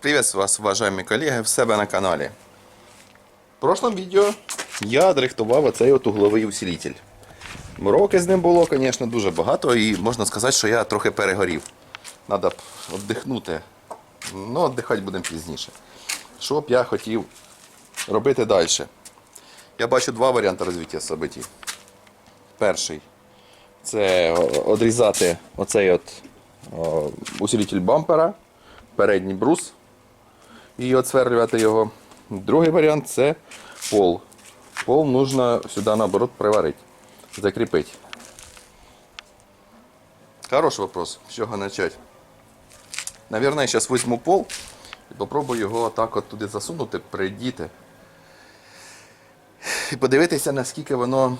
Приветствую вас, уважаемые коллеги, в себе на каналі. В прошлом відео я дрихтував оцей от угловий усилитель. Мороки з ним було, звісно, дуже багато і можна сказати, що я трохи перегорів. Треба віддихнути. Ну, віддихати будемо пізніше. Що б я хотів робити далі? Я бачу два варіанти розвиття событий. Перший це відрізати оцей от усилитель бампера, передній брус і отсверлювати його. Другий варіант це пол. Пол нужно сюди наоборот приварити, закріпити. Хороший вопрос, з чого почати. Наверное, я зараз візьму пол і попробую його так от туди засунути, придіти. І подивитися, наскільки воно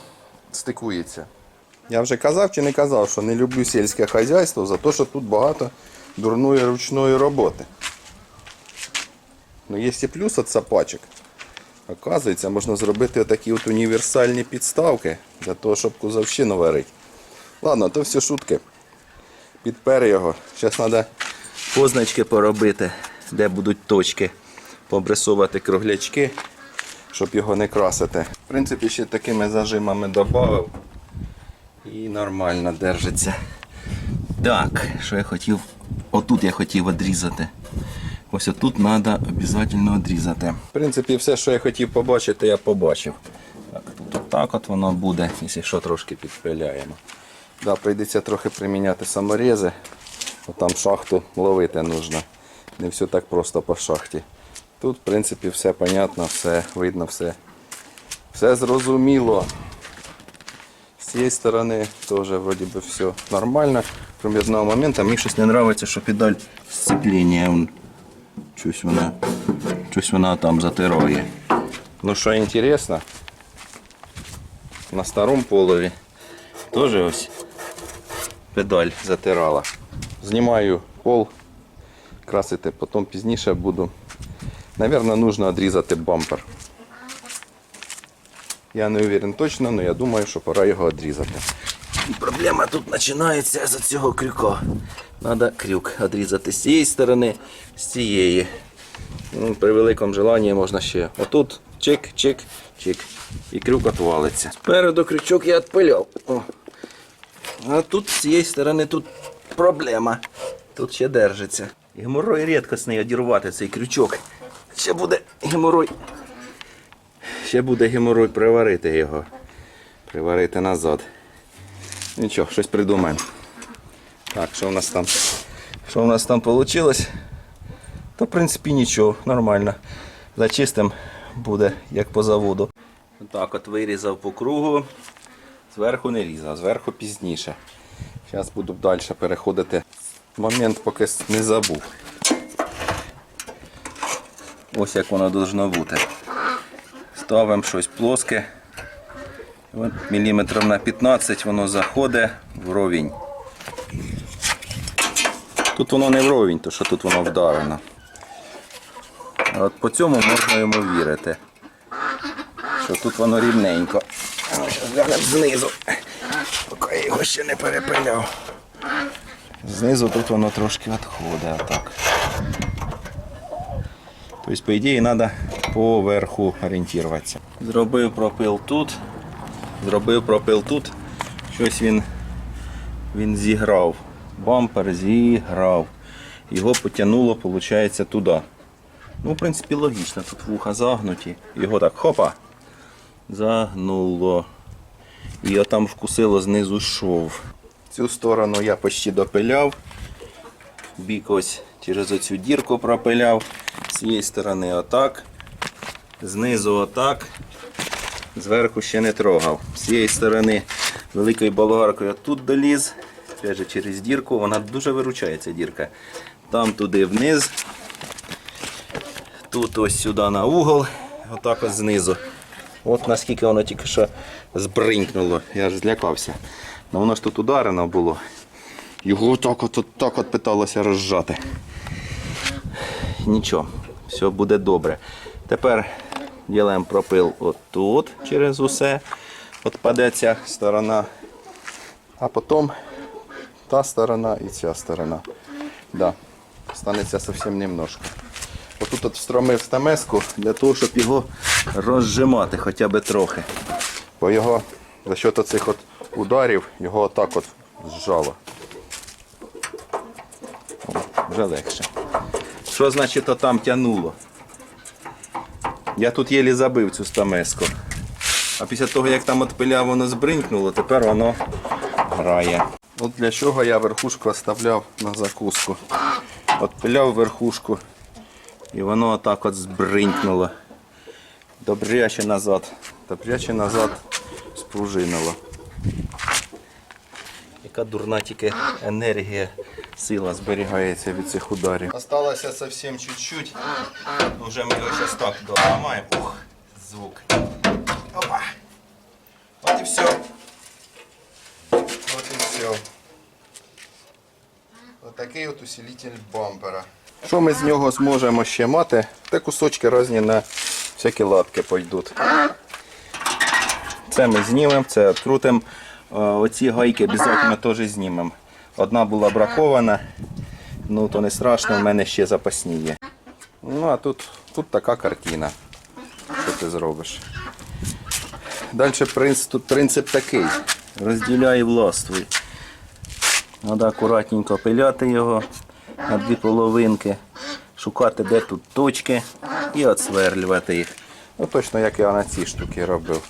стикується. Я вже казав чи не казав, що не люблю сільське хазяйство за те, що тут багато дурної ручної роботи. Ну, є і плюс від сапачок. Оказується, можна зробити такі от універсальні підставки для того, щоб кузовщину варити. Ладно, то все шутки. Підпер його. Зараз треба позначки поробити, де будуть точки. Побресувати круглячки, щоб його не красити. В принципі, ще такими зажимами додав. І нормально держиться. Так, що я хотів. Отут я хотів відрізати. Ось отут треба обов'язково відрізати. В принципі, все, що я хотів побачити, я побачив. Так, тут отак от воно буде, якщо що трошки підпиляємо. Да, прийдеться трохи приміняти саморези, там шахту ловити потрібно. Не все так просто по шахті. Тут, в принципі, все понятно, все видно, все, все зрозуміло. З цієї сторони теж вроді би все нормально. Крім одного моменту, мені щось не подобається, що педаль сцеплення. Щось вона, щось вона там затирає. Ну що інтересно, на старому полові теж ось педаль затирала. Знімаю пол, красити, потім пізніше буду. Наверное, нужно відрізати бампер. Я не уверен точно, але я думаю, що пора його відрізати. І проблема тут починається з цього крюка. Треба крюк відрізати з цієї сторони, з цієї. Ну, при великому желанні можна ще отут чик, чик, чик. І крюк отвалиться. Спереду крючок я відпиляв. А тут з цієї сторони тут проблема. Тут ще держиться. Геморой рідкісний одірвати цей крючок. Ще буде геморой. Ще буде геморой приварити його. Приварити назад. Нічого, щось придумаємо. Так, що у нас там? Що у нас там вийшло? То, в принципі, нічого, нормально. Зачистим буде як по заводу. Так, от вирізав по кругу. Зверху не різав, зверху пізніше. Зараз буду далі переходити. Момент поки не забув. Ось як воно должно бути. Ставимо щось плоске. Міліметрів на 15 воно заходить вровень. Тут воно не вровень, то що тут воно вдарено. А от по цьому можна йому вірити. Що тут воно рівненько. Глянемо знизу. Поки я його ще не перепиляв. Знизу тут воно трошки відходить отак. Тобто, по ідеї, треба поверху орієнтуватися. Зробив пропил тут. Зробив пропил тут. Щось він, він зіграв. Бампер зіграв. Його потягнуло, виходить, туди. Ну, в принципі, логічно. Тут вуха загнуті. Його так хопа. Загнуло. І отам вкусило знизу шов. Цю сторону я почти допиляв. Бік ось через оцю дірку пропиляв. З цієї сторони отак. Знизу отак. Зверху ще не трогав. З цієї сторони великою болгаркою тут доліз. Же, через дірку. Вона дуже виручає ця дірка. Там туди вниз. Тут ось сюди на угол. Отак ось знизу. От наскільки воно тільки що збринькнуло. Я ж злякався. Ну воно ж тут ударено було. Його так от, так от питалося розжати. Нічого, все буде добре. Тепер робимо пропил отут через усе. Отпаде ця сторона. А потім та сторона і ця сторона. Да. Станеться зовсім немножко. Отут от встромив стамеску для того, щоб його розжимати хоча б трохи. Бо його за счет оцих от ударів його отак от зжало. Вже легше. Що значить то там тянуло? Я тут єлі забив цю стамеску. А після того, як там отпиляв, воно збринькнуло, тепер воно грає. От для чого я верхушку оставляв на закуску. Отпиляв верхушку і воно отак от збринькнуло. Добряче назад. Добряче назад спружинило. Яка дурна тільки енергія, сила зберігається від цих ударів. Осталося зовсім чуть-чуть. Вже ми його зараз так доламаємо. Ух, звук. Опа. От і все. От і все. Отакий от усилитель бампера. Що ми з нього зможемо ще мати? Та кусочки різні на всякі лапки пойдуть. Це ми знімемо, це відкрутимо. Е, Оці гайки обов'язково теж знімемо. Одна була бракована, ну то не страшно, в мене ще запасні є. Ну а тут, тут така картина. Що ти зробиш? Далі принцип, тут принцип такий. Розділяй властвуй. Треба акуратненько пиляти його на дві половинки, шукати, де тут точки і отсверлювати їх. Ну точно як я на ці штуки робив.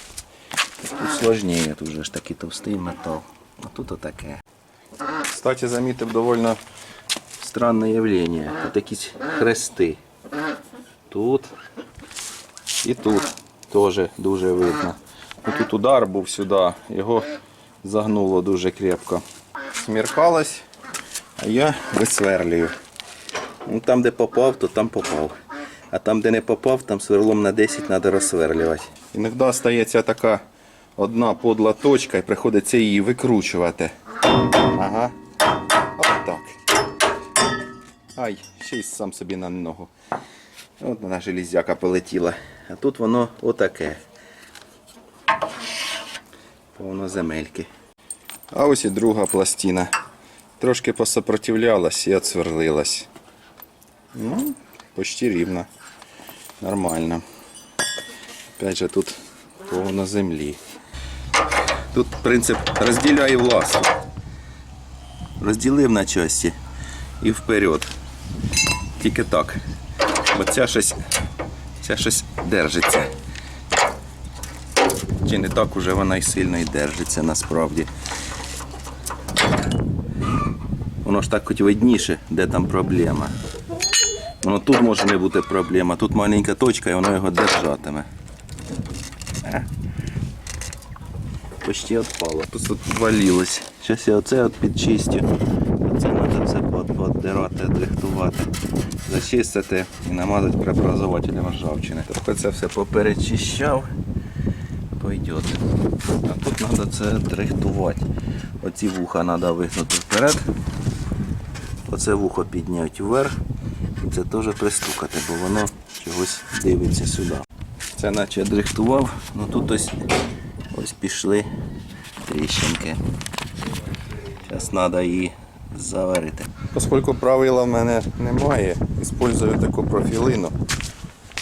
Тут сложніше, тут же ж такий товстий метал. А тут отаке. Кстати, замітив доволі странне явлення. Тут якісь хрести. Тут і тут теж дуже видно. Ну, Тут удар був сюди, його загнуло дуже крепко. Сміркалось, а я висверлюю. Ну, там, де попав, то там попав. А там, де не попав, там сверлом на 10 треба розсверлювати. Іноді стається така одна подла точка і приходиться її викручувати. Ага. Так. Ай, ще й сам собі на ногу. От вона железяка полетіла. А тут воно отаке. Повно земельки. А ось і друга пластина. Трошки посопротивлялась і отсверлилась. Ну, почти рівно. Нормально. Опять же тут повно землі. Тут принцип розділяй власну. Розділив на часті і вперед. Тільки так. Бо ця щось, ця щось держиться. Чи не так уже вона й сильно і держиться насправді. Воно ж так хоч видніше, де там проблема. Воно тут може не бути проблема, тут маленька точка і воно його держатиме. Е. Почти відпало. Тут тут Зараз я оце от підчистю. Оце треба все поддирати, дрихтувати, зачистити і намазати преобразователем ржавчини. Трохи це все поперечищав. Пойдет. А тут треба це дрихтувати. Оці вуха треба вигнути вперед. Оце вухо підняти вверх. І це теж пристукати, бо воно чогось дивиться сюди. Це наче дрихтував, ну тут ось, ось пішли тріщинки. Зараз треба її заварити. Оскільки правила в мене немає, використовую таку профілину,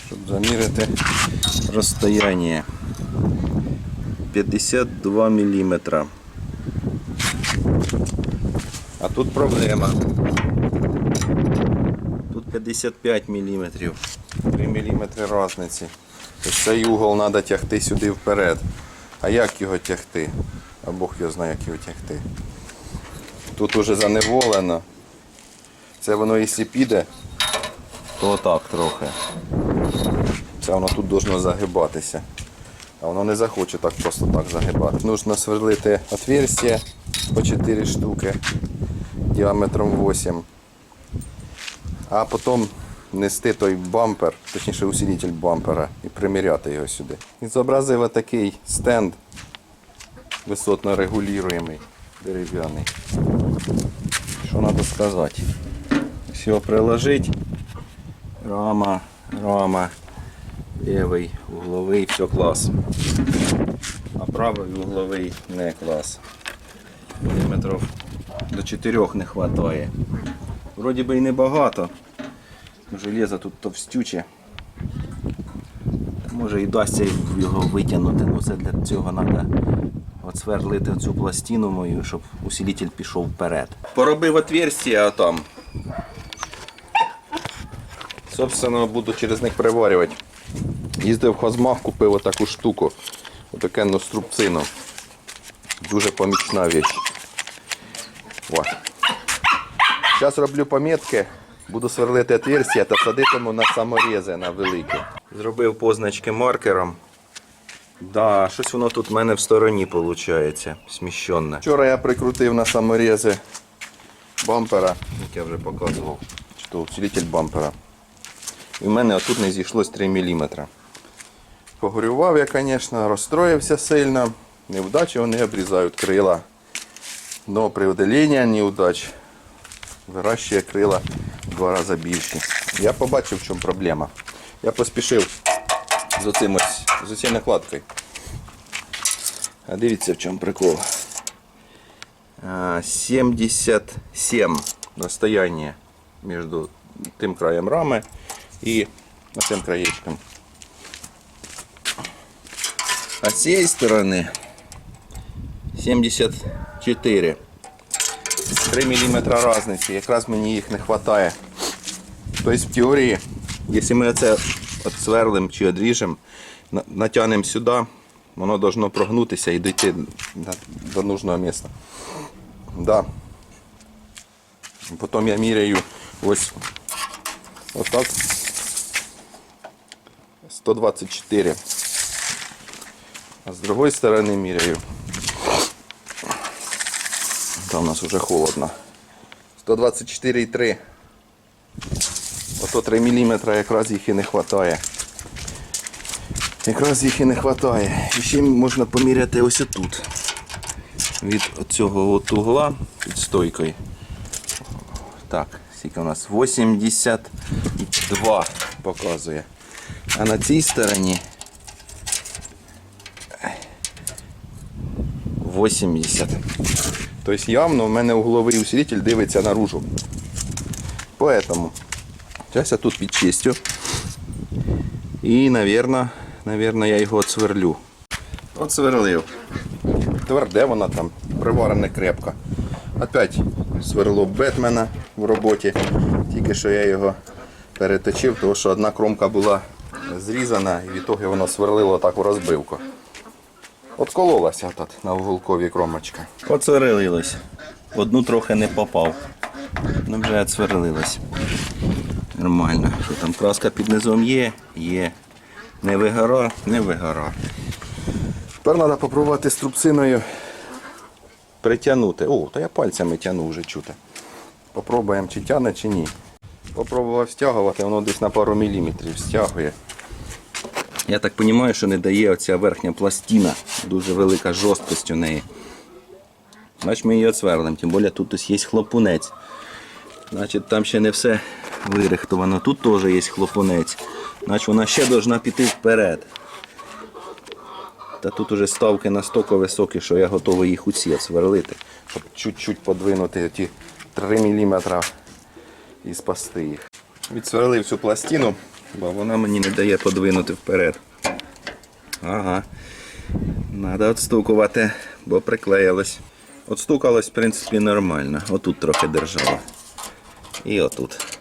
щоб заміряти розстояння. 52 мм. А тут проблема. Тут 55 мм. 3 мм різниці. Цей угол треба тягти сюди вперед. А як його тягти? А Бог його знає, як його тягти. Тут уже заневолено. Це воно якщо піде, то отак трохи. Це воно тут должно загибатися. А воно не захоче так просто так загибати. Нужно сверлити отверстие по 4 штуки діаметром 8. А потім нести той бампер, точніше усилитель бампера і приміряти його сюди. І зобразив отакий стенд висотно регулюємий, дерев'яний. Що треба сказати? Все приложить. Рама, рама, лівий, угловий, все клас. А правий угловий не клас. Міліметрів до 4 не вистачає. Вроді би і небагато. Железо тут товстюче. Може і вдасться його витягнути. Ну це для цього треба отсверлити цю пластину мою, щоб усилитель пішов вперед. Поробив отверстия там. Собственно, буду через них приварювати. Їздив в хозмах, купив отаку штуку. Отакенну струбцину. Дуже помічна віч. О. Зараз роблю помітки, буду сверлити отверстия та садитиму на саморізи на великі. Зробив позначки маркером. Да, щось воно тут в мене в стороні виходить, сміщенне. Вчора я прикрутив на саморізи бампера, як я вже показував, чи то усилитель бампера. І в мене отут не зійшлось 3 мм. Погорював я, звісно, розстроївся сильно. Невдачі вони обрізають крила. Но при удаленні неудач вирощує крила в два рази більші. Я побачив, в чому проблема. Я поспішив з оцим ось, з оцією накладкою. А дивіться, в чому прикол. А, 77 розстояння між тим краєм рами і цим краєчком. А з цієї сторони 74. 3 мм різниці. Якраз мені їх не вистачає. Тобто в теорії, якщо ми це отсверлим чи одріжемо, натягнемо сюди, воно должно прогнутися і дійти до, до нужного місця. Да. Потім я міряю ось отак. 124. А з другої сторони міряю. Там у нас вже холодно. 124,3. Ото 3 мм якраз їх і не вистачає. Якраз їх і не вистачає. І ще можна поміряти ось тут. Від цього от угла під стойкою. Так, скільки у нас? 82 показує. А на цій стороні 80. Тобто явно в мене угловий усилитель дивиться наружу. Поэтому зараз я тут підчистю. І, наверное, наверное, я його отсверлю. Отсверлив. Тверде воно там, приварене крепко. Опять сверло Бетмена в роботі. Тільки що я його переточив, тому що одна кромка була зрізана і від того воно сверлило так у розбивку. Откололася тут на уголкові кромочка. Оцверлилось. Одну трохи не попав. Ну вже оцверлилось. Нормально. Що там краска під низом є? Є. Не вигора, не вигора. Тепер треба спробувати струбциною притягнути. О, та я пальцями тягну вже чути. Попробуємо, чи тягне, чи ні. Попробував стягувати, воно десь на пару міліметрів стягує. Я так розумію, що не дає оця верхня пластина. Дуже велика жорсткость у неї. Значить ми її отсверлимо, тим більше тут ось є хлопунець. Значить там ще не все вирихтовано. Тут теж є хлопунець. Значить вона ще повинна піти вперед. Та тут уже ставки настільки високі, що я готовий їх усі отсверлити, щоб чуть-чуть подвинути ті 3 мм і спасти їх. Відсверлив цю пластину, бо вона мені не дає подвинути вперед. Ага. Треба відстукувати, бо приклеїлось. Отстукалось, в принципі, нормально. Отут трохи держало. І отут.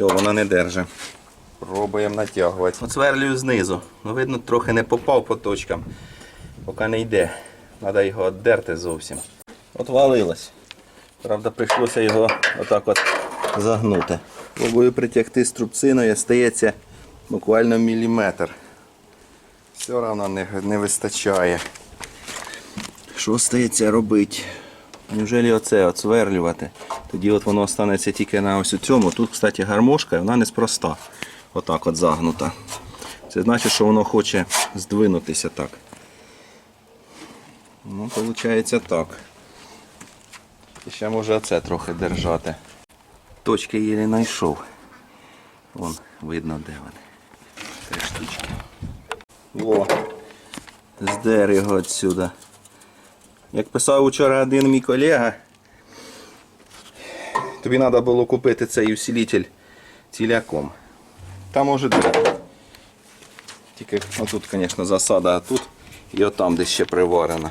Все, вона не держить. Пробуємо натягувати. Оцверлюю знизу. Ну, видно, трохи не попав по точкам. Поки не йде. Треба його віддерти зовсім. Отвалилось. Правда, прийшлося його отак от загнути. Пробую притягти струбциною, стається буквально міліметр. Все одно не, не вистачає. Що стається робити? Неужели оце оцверлювати? Тоді от воно останеться тільки на ось у цьому. Тут, кстати, гармошка, вона неспроста. Отак от загнута. Це значить, що воно хоче здвинутися так. Ну, виходить так. І ще може оце трохи держати. Точки єлі знайшов. Вон видно де вони. Три штучки. О, здер його отсюда. Як писав вчора один мій колега, тобі треба було купити цей усилитель ціляком. Та може бути. Тільки отут, звісно, засада, а тут і отам десь ще приварена,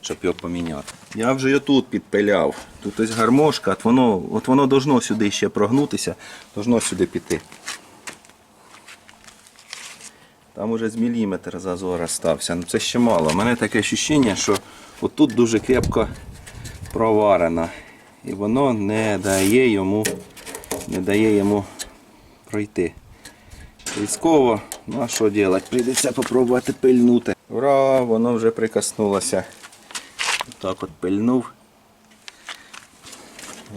щоб його поміняти. Я вже і отут підпиляв. Тут ось гармошка, от воно, от воно должно сюди ще прогнутися, должно сюди піти. Там уже з міліметр зазора стався. Ну це ще мало. У мене таке відчуття, що отут дуже крепко проварено. І воно не дає йому, не дає йому пройти. Різково, ну а що робити? Прийдеться попробувати пильнути. Ура, воно вже прикоснулося. Так от пильнув.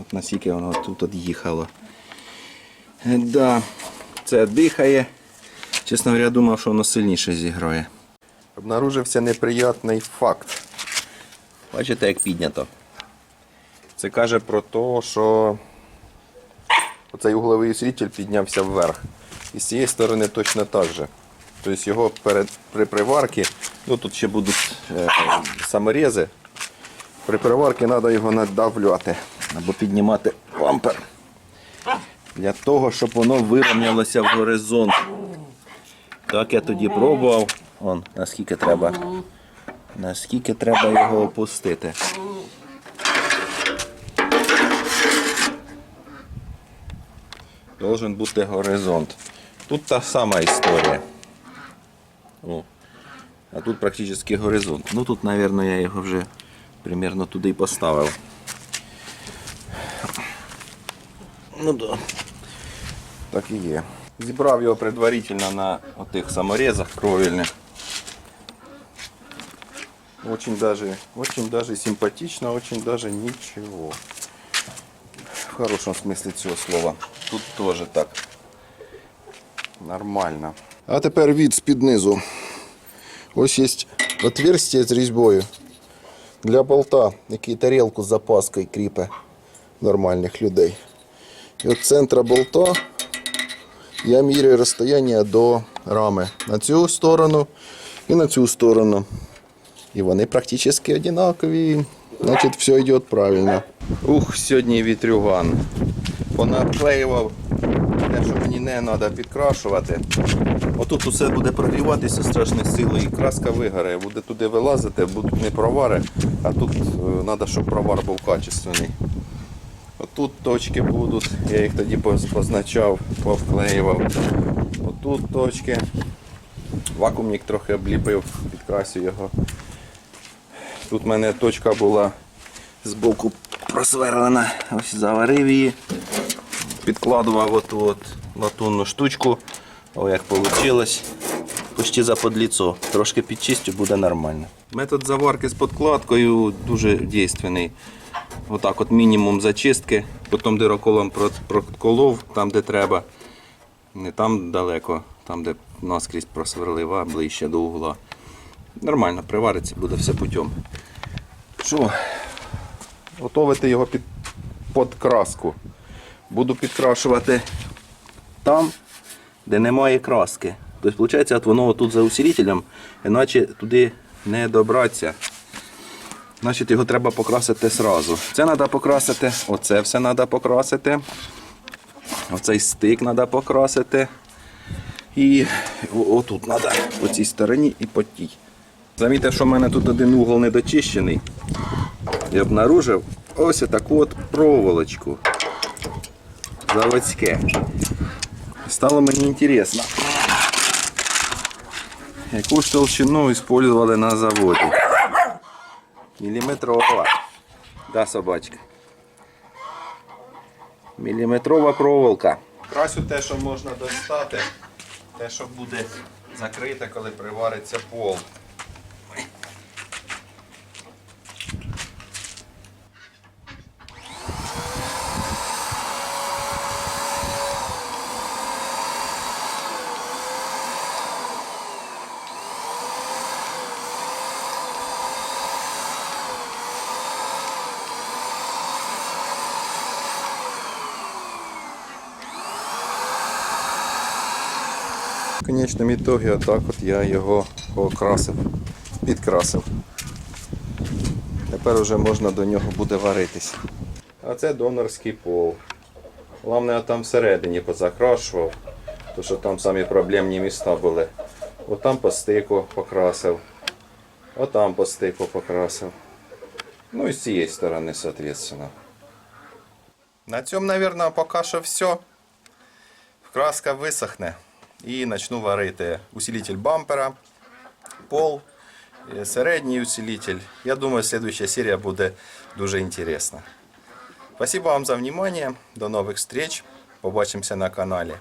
От наскільки воно тут від'їхало. Е, Да, це дихає. Чесно говоря, думав, що воно сильніше зіграє. Обнаружився неприятний факт. Бачите, як піднято. Це каже про те, що оцей угловий усилитель піднявся вверх. І з цієї сторони точно так же. Тобто його перед, при приварці, ну тут ще будуть е, саморези, при приварці треба його надавлювати або піднімати бампер. Для того, щоб воно вирівнялося в горизонт. Так я тоді пробував. Вон, наскільки треба. Наскільки треба його опустити. Должен бути горизонт. Тут та сама історія. О. А тут практично горизонт. Ну тут, мабуть, я його вже примерно туди і поставив. Ну да. Так і є. Зібрав його предварительно на отих саморезах кровельних. Очень даже, очень даже симпатично, очень даже ничего. В хорошем смысле цього слова. Тут теж так. Нормально. А тепер від з-під низу. Ось є отверстие з різьбою для болта, який тарілку з запаскою кріпе нормальних людей. І от центра болта я міряю розстояння до рами на цю сторону і на цю сторону. І вони практично однакові. Значить, все йде правильно. Ух, сьогодні вітрюган. Понаклеював те, що мені не треба підкрашувати. Отут усе буде прогріватися страшною силою, і краска вигорає, буде туди вилазити, будуть не провари, а тут треба, щоб провар був качественний. Отут точки будуть, я їх тоді поз- позначав, повклеював. Отут точки. Вакуумник трохи обліпив, підкрасив його. Тут в мене точка була збоку просверлена. Ось заварив її. Підкладував оту от латунну штучку. О, як вийшло. Почти за подліцо. Трошки підчистю, буде нормально. Метод заварки з подкладкою дуже дійственний. Отак от мінімум зачистки, потім дироколом проколов там, де треба. Не там далеко, там, де наскрізь просверлив, а ближче до угла. Нормально, привариться, буде все путем. Що? Готовити його під подкраску. Буду підкрашувати там, де немає краски. Тобто, виходить, от воно тут за усилителем, іначе туди не добратися. Значить, його треба покрасити одразу. Це треба покрасити, оце все треба покрасити. Оцей стик треба покрасити. І отут треба по цій стороні і по тій. Замітьте, що в мене тут один угол не Я обнаружив ось таку от проволочку. Заводське. Стало мені цікаво. Яку толщину використовували на заводі? Міліметрова. Да, собачка. Міліметрова проволока. Красю те, що можна достати, те, що буде закрите, коли привариться пол. В конечному ітогі отак от я його покрасив, підкрасив. Тепер вже можна до нього буде варитись. А це донорський пол. Головне, там всередині позакрашував, тому що там самі проблемні міста були. Отам по стику покрасив. Отам по стику покрасив. Ну і з цієї сторони, соответственно. На цьому, наверное, поки що все. Краска висохне і почну варити усилитель бампера, пол, е, середній усилитель. Я думаю, следующая серія буде дуже інтересна. Спасибо вам за внимание. До нових встреч. Побачимося на каналі.